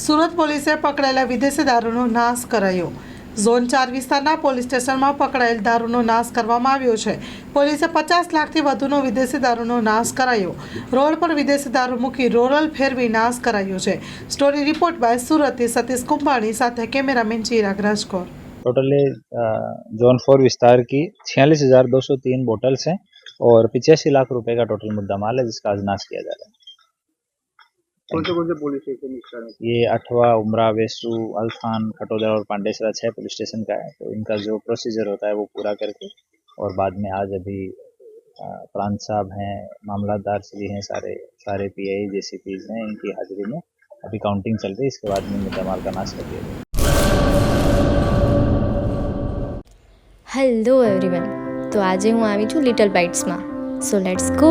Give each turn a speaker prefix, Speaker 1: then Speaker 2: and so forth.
Speaker 1: સુરત પોલીસે પકડાયેલા વિદેશી દારૂનો નાશ કરાયો ઝોન ચાર વિસ્તારના પોલીસ સ્ટેશનમાં પકડાયેલ દારૂનો નાશ કરવામાં આવ્યો છે પોલીસે પચાસ લાખથી વધુનો વિદેશી દારૂનો નાશ કરાયો રોડ પર વિદેશી દારૂ મૂકી રોરલ ફેરવી નાશ કરાયો છે સ્ટોરી રિપોર્ટ બાય સુરતથી સતીશ કુંભાણી સાથે cameraman Chirag Rajkor
Speaker 2: totally zone four विस्तार की छियालीस हजार दो सौ तीन बोटल्स हैं और पिचासी लाख रुपए का टोटल मुद्दा माल है जिसका आज नाश किया जा रहा है
Speaker 3: कौन से कौन से पुलिस स्टेशन इसका है
Speaker 2: ये अठवा उमरा वेसू अल्फान खटोदर और पांडेसरा छह पुलिस स्टेशन का है तो इनका जो प्रोसीजर होता है वो पूरा करके और बाद में आज अभी अ, प्रांत साहब हैं मामलादार श्री हैं सारे सारे पीआई जेसीपीज हैं इनकी हाजिरी में अभी काउंटिंग चल रही है इसके बाद में मुद्दा माल का नाश कर दिया जाएगा
Speaker 4: હેલો એવરીવન તો આજે હું આવી છું લિટલ બાઇટ્સમાં સો લેટ્સ ગો